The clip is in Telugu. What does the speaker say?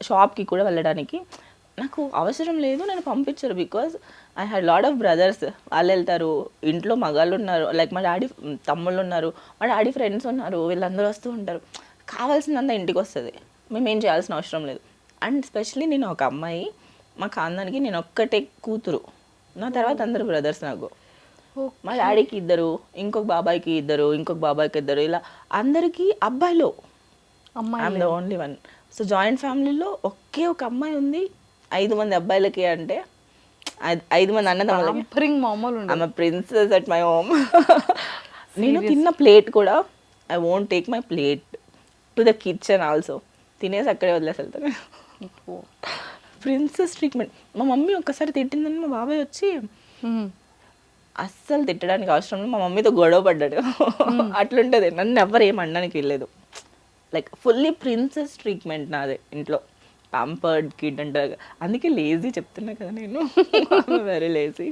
షాప్కి కూడా వెళ్ళడానికి. నాకు అవసరం లేదు నేను పంపించరు because I had lot of brothers వాళ్ళు వెళ్తారు ఇంట్లో మగాళ్ళు ఉన్నారు లైక్ మా డాడీ తమ్ముళ్ళు ఉన్నారు మా డాడీ ఫ్రెండ్స్ ఉన్నారు వీళ్ళందరూ వస్తూ ఉంటారు. కావాల్సినంత ఇంటికి వస్తుంది. మేము ఏం చేయాల్సిన అవసరం లేదు. అండ్ స్పెషలీ నేను ఒక అమ్మాయి మా ఖాందానికి నేను ఒక్కటే కూతురు. నా తర్వాత అందరు బ్రదర్స్ నాకు. మా డాడీకి ఇద్దరు ఇంకొక బాబాయ్కి ఇద్దరు ఇంకొక బాబాయ్కి ఇద్దరు ఇలా అందరికీ అబ్బాయిలో. I'm the only one so joint ఫ్యామిలీలో ఒకే ఒక అమ్మాయి ఉంది. ఐదు మంది అబ్బాయిలకి అంటే ఐదు మంది అన్నదమ్ములకి మామూలు I'm princess at my home నేను తిన్న ప్లేట్ కూడా I won't take my plate to the kitchen also తినేసి అక్కడే వదిలేసి వెళ్తాను ప్రిన్సెస్ ట్రీట్మెంట్ మా మమ్మీ ఒక్కసారి తిట్టిందని మా బాబాయ్ వచ్చి. అస్సలు తిట్టడానికి అవసరం లేదు. మా మమ్మీతో గొడవ పడ్డాడు. అట్లుంటుంది. నన్ను ఎవరు ఏం అనడానికి వెళ్ళలేదు లైక్ ఫుల్లీ ప్రిన్సెస్ ట్రీట్మెంట్ నాదే ఇంట్లో. పాంపర్డ్ కిడ్ అంటారు అందుకే లేజీ చెప్తున్నా కదా నేను. Very lazy